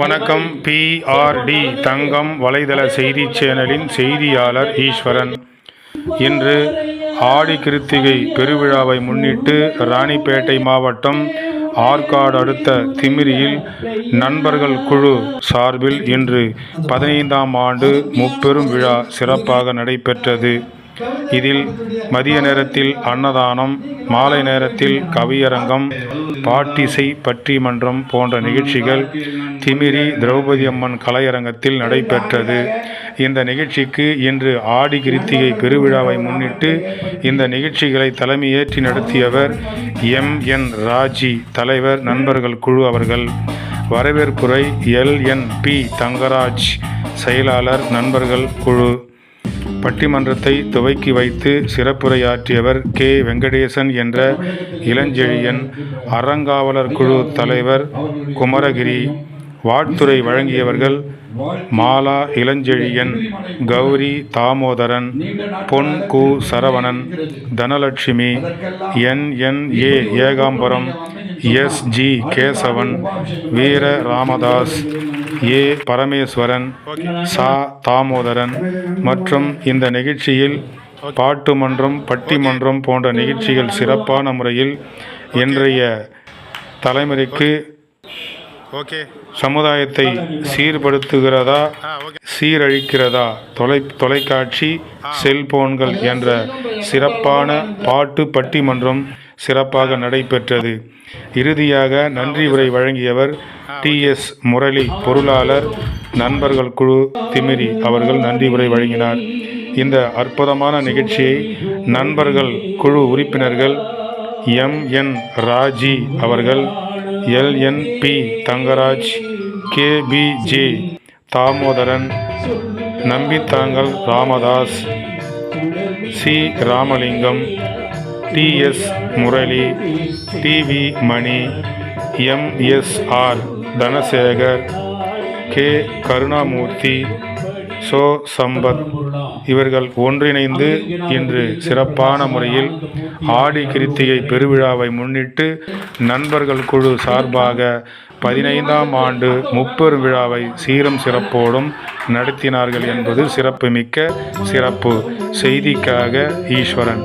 வணக்கம் பிஆர்டி தங்கம் வலைதள செய்தி சேனலின் செய்தியாளர் ஈஸ்வரன். இன்று ஆடி கிருத்திகை பெருவிழாவை முன்னிட்டு ராணிப்பேட்டை மாவட்டம் ஆற்காடு அடுத்த திமிரியில் நண்பர்கள் குழு சார்பில் இன்று பதினைந்தாம் ஆண்டு முப்பெரும் விழா சிறப்பாக நடைபெற்றது. இதில் மதிய நேரத்தில் அன்னதானம் மாலை நேரத்தில் கவியரங்கம் பாட்டிசை பட்டிமன்றம் போன்ற நிகழ்ச்சிகள் திமிரி திரௌபதி அம்மன் கலையரங்கத்தில் நடைபெற்றது. இந்த நிகழ்ச்சிக்கு இன்று ஆடி கிருத்திகை பெருவிழாவை முன்னிட்டு இந்த நிகழ்ச்சிகளை தலைமையேற்றி நடத்தியவர் எம். என். ராஜி தலைவர் நண்பர்கள் குழு அவர்கள். வரவேற்புரை எல். என். பி. தங்கராஜ் செயலாளர் நண்பர்கள் குழு. பட்டிமன்றத்தை துவக்கி வைத்து சிறப்புரையாற்றியவர் கே. வெங்கடேசன் என்ற இளஞ்செழியன் அறங்காவலர் குழு தலைவர் குமரகிரி வாழ்த்துரை வழங்கியவர்கள் மாலா இளஞ்செழியன் கௌரி தாமோதரன் பொன் கு Saravanan Dhanalakshmi N N A Ekambaram S G Kesavan Veera Ramadas A Parameswaran சா தாமோதரன் மற்றும் இந்த நிகழ்ச்சியில் பாட்டு மன்றம் பட்டிமன்றம் போன்ற நிகழ்ச்சிகள் சிறப்பான முறையில் இன்றைய தலைமுறைக்கு ஓகே. சமுதாயத்தை சீர்படுத்துகிறதா? சீரழிக்கிறதா? தொலை தொலைக்காட்சி செல்போன்கள் என்ற சிறப்பான பாட்டு பட்டிமன்றம் சிறப்பாக நடைபெற்றது. இறுதியாக நன்றி உரை வழங்கியவர் டிஎஸ் முரளி பொருளாளர் நண்பர்கள் குழு திமிரி அவர்கள் நன்றி உரை வழங்கினார். இந்த அற்புதமான நிகழ்ச்சியை நண்பர்கள் குழு உறுப்பினர்கள் எம் என் ராஜி அவர்கள் LNP Thangaraj KPJ Damodaran Nambithangal Ramadas C Ramalingam TS Murali TV Mani MSR Dhanasekar K Karunamoorthy Cho Sampath இவர்கள் ஒன்றிணைந்து இன்று சிறப்பான முறையில் ஆடி கிருத்திகை பெருவிழாவை முன்னிட்டு நண்பர்கள் குழு சார்பாக பதினைந்தாம் ஆண்டு முப்பெரும் விழாவை சீரம் சிறப்போடும் நடத்தினார்கள் என்பது சிறப்புமிக்க சிறப்பு. செய்திக்காக ஈஸ்வரன்.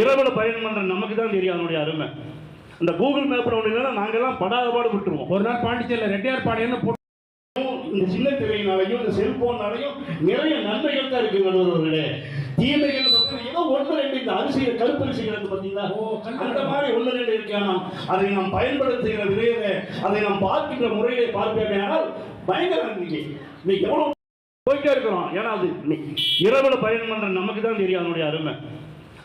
இரவுல பயணம் பண்ற நமக்கு தான் தெரியும் அதனுடைய அருமை. இந்த கூகுள் மேப்ல ஒன்று இல்லைன்னா நாங்கெல்லாம் படாத பாடு விட்டுருவோம். ஒரு நாள் பாண்டிச்சேரியில் ரெட்டியார் போட்டு இந்த சின்ன திரையினாலையும் இந்த செல்போனாலையும் நிறைய நன்மைகள் தான் இருக்கு நடுவர்களே தீமைகள் ஏதோ ஒன்று ரெண்டு இந்த அரிசியை கருப்பரிசி கிடக்கு பார்த்தீங்களா? அந்த மாதிரி ஒன்று ரெண்டு இருக்கானா அதை நாம் பயன்படுத்துகிற விரைவில் அதை நாம் பார்க்கின்ற முறையை பார்ப்பேன் ஆனால் பயங்கர நன்மைக்கு இன்னைக்கு எவ்வளவு போயிட்டே இருக்கிறோம். ஏன்னா அது இரவுல பயணம் பண்ற நமக்கு தான் தெரியும் அதனுடைய அருமை.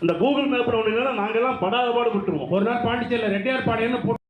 இந்த கூகுள் மேப்ல ஒண்ணு நாங்கெல்லாம் படாத பாடு விட்டுருவோம் ஒரு நாள் பாண்டிச்சேரியில் ரெட்டியார் பாடையன்னு போட்டு